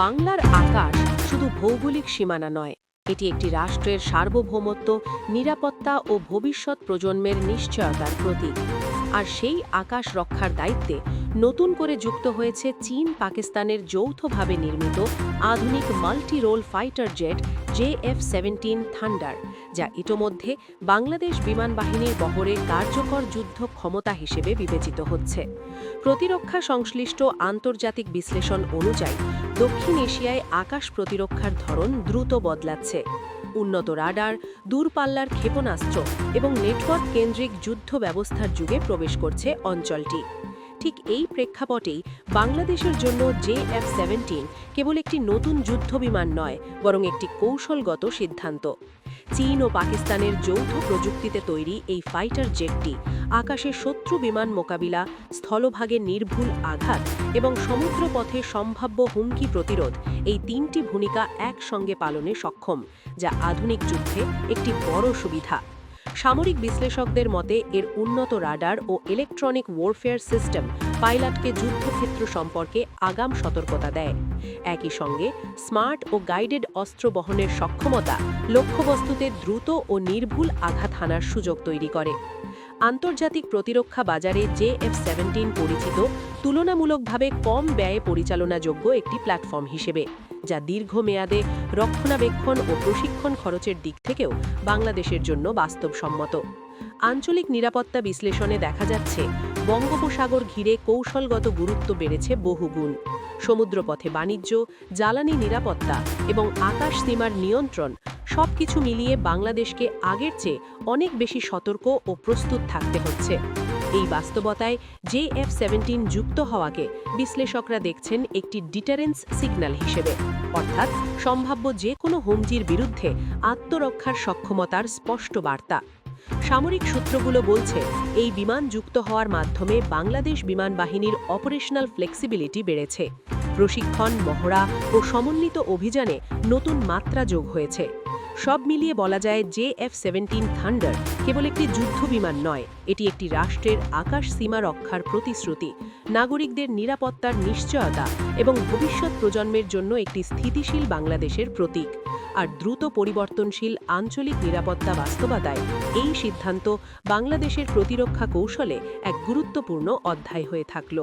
বাংলার আকার শুধু ভৌগোলিক সীমানা নয়, এটি একটি রাষ্ট্রের সার্বভৌমত্ব, নিরাপত্তা ও ভবিষ্যৎ প্রজন্মের নিশ্চয়তার প্রতীক। আর সেই আকাশ রক্ষার দায়িত্বে নতুন করে যুক্ত হয়েছে চীন পাকিস্তানের যৌথভাবে নির্মিত আধুনিক multi role fighter jet J F seventeen Thunder, যা ইতোমধ্যে বাংলাদেশ বিমান বাহিনীর বহরে কার্যকর যুদ্ধ ক্ষমতা হিসেবে বিবেচিত হচ্ছে। প্রতিরক্ষা সংশ্লিষ্ট আন্তর্জাতিক বিশ্লেষণ অনুযায়ী, দক্ষিণ এশিয়ায় আকাশ প্রতিরক্ষার ধরন দ্রুত বদলাচ্ছে। উন্নত রাডার, দূরপাল্লার ক্ষেপণাস্ত্র এবং নেটওয়ার্ক কেন্দ্রিক যুদ্ধ ব্যবস্থার যুগে প্রবেশ করছে অঞ্চলটি। ঠিক এই প্রেক্ষাপটেই বাংলাদেশের জন্য জে এফ সেভেন্টিন কেবল একটি নতুন যুদ্ধবিমান নয়, বরং একটি কৌশলগত সিদ্ধান্ত। চীন ও পাকিস্তানের যৌথ প্রযুক্তিতে তৈরি এই ফাইটার জেটটি আকাশে শত্রু বিমান মোকাবিলা, স্থলভাগে নির্ভুল আঘাত এবং সমুদ্রপথে সম্ভাব্য হুমকি প্রতিরোধ এই তিনটি ভূমিকা একসঙ্গে পালনে সক্ষম, যা আধুনিক যুদ্ধে একটি বড় সুবিধা। সামরিক বিশ্লেষকদের মতে, এর উন্নত রাডার ও ইলেকট্রনিক ওয়ারফেয়ার সিস্টেম পাইলটকে যুদ্ধক্ষেত্র সম্পর্কে আগাম সতর্কতা দেয়। একই সঙ্গে, স্মার্ট ও গাইডেড অস্ত্র বহনের সক্ষমতা লক্ষ্যবস্তুতে দ্রুত ও নির্ভুল আঘাত হানার সুযোগ তৈরি করে। আন্তর্জাতিক প্রতিরক্ষা বাজারে জে এফ সেভেন্টিন পরিচিত, তুলনামূলকভাবে কম ব্যয়ে পরিচালনাযোগ্য একটি প্ল্যাটফর্ম হিসেবে, যা দীর্ঘমেয়াদে রক্ষণাবেক্ষণ ও প্রশিক্ষণ খরচের দিক থেকেও বাংলাদেশের জন্য বাস্তবসম্মত। আঞ্চলিক নিরাপত্তা বিশ্লেষণে দেখা যাচ্ছে, বঙ্গোপসাগর ঘিরে কৌশলগত গুরুত্ব বেড়েছে বহুগুণ। সমুদ্রপথে বাণিজ্য, জ্বালানি নিরাপত্তা এবং আকাশ সীমার নিয়ন্ত্রণ সবকিছু মিলিয়ে বাংলাদেশকে আগের চেয়ে অনেক বেশি সতর্ক ও প্রস্তুত থাকতে হচ্ছে। এই বাস্তবতায় জে এফ সেভেন্টিন যুক্ত হওয়াকে বিশ্লেষকরা দেখছেন একটি ডিটারেন্স সিগন্যাল হিসেবে। অর্থাৎ সম্ভাব্য যে কোনো হুমজির বিরুদ্ধে আত্মরক্ষার সক্ষমতার স্পষ্ট বার্তা। সামরিক সূত্রগুলো বলছে, এই বিমান যুক্ত হওয়ার মাধ্যমে বাংলাদেশ বিমান বাহিনীর অপারেশনাল ফ্লেক্সিবিলিটি বেড়েছে। প্রশিক্ষণ, মহড়া ও সমন্বিত অভিযানে নতুন মাত্রা যোগ হয়েছে। সব মিলিয়ে বলা যায় জে এফ সেভেন্টিন থান্ডার কেবল একটি যুদ্ধ বিমান নয়, এটি একটি রাষ্ট্রের আকাশ সীমা রক্ষার প্রতিশ্রুতি। নাগরিকদের নিরাপত্তার নিশ্চয়তা এবং ভবিষ্যৎ প্রজন্মের জন্য একটি স্থিতিশীল বাংলাদেশের প্রতীক। আর দ্রুত পরিবর্তনশীল আঞ্চলিক নিরাপত্তা বাস্তবতায় এই সিদ্ধান্ত বাংলাদেশের প্রতিরক্ষা কৌশলে এক গুরুত্বপূর্ণ অধ্যায় হয়ে থাকল।